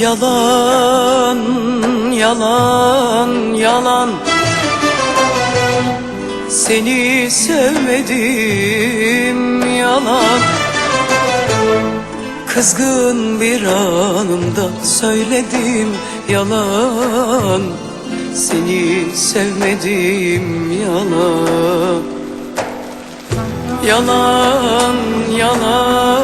Yalan, yalan, yalan. Seni sevmedim yalan. Kızgın bir anımda söyledim yalan. Seni sevmedim yalan. Yalan, yalan,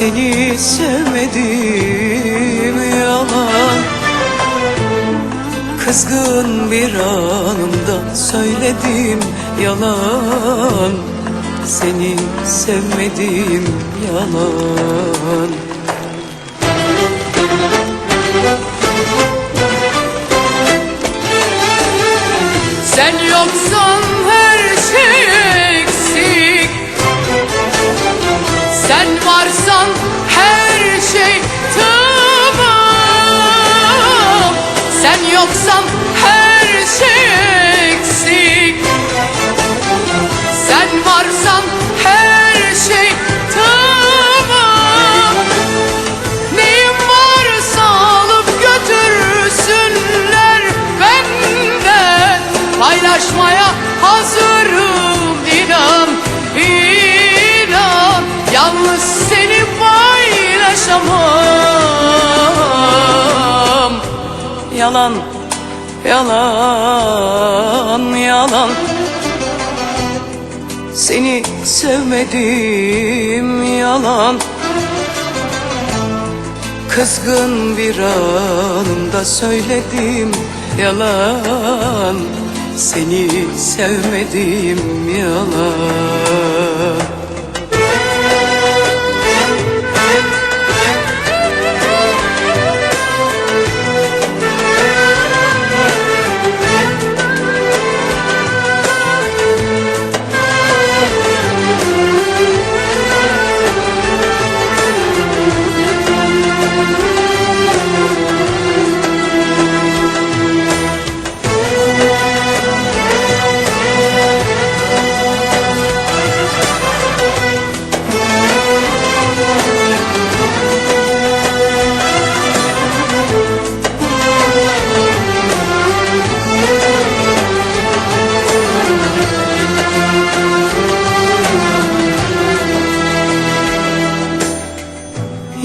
Seni sevmedim yalan. Kızgın bir anımda söyledim yalan. Seni sevmedim yalan. Sen yoksan her şey Sen Yalan, yalan, yalan. Seni sevmedim yalan. Kızgın bir anımda söyledim yalan. Seni sevmedim yalan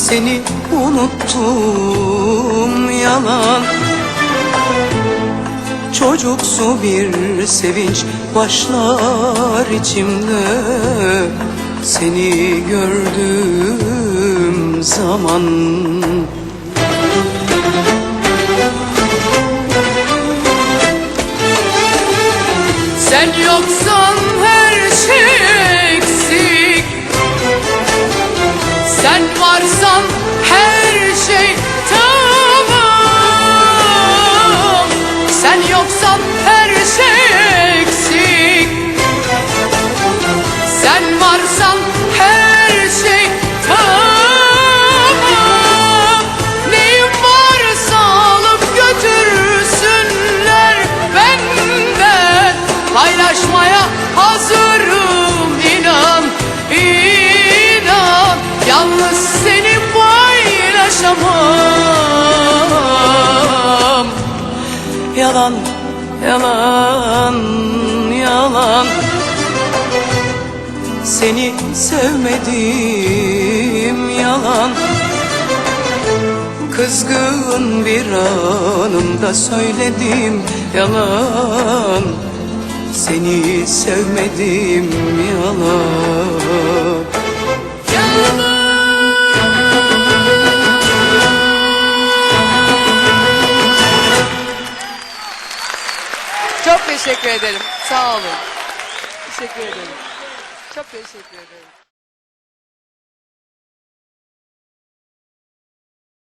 seni unuttum yalan. Çocuksu bir sevinç başlar içimde. Seni gördüğüm zaman. Sen yoksan paylaşamam Yalan, yalan, yalan. Seni sevmedim yalan. Kızgın bir anımda söyledim yalan. Seni sevmedim yalan Çok teşekkür ederim. Sağ olun. Teşekkür ederim. Çok teşekkür ederim.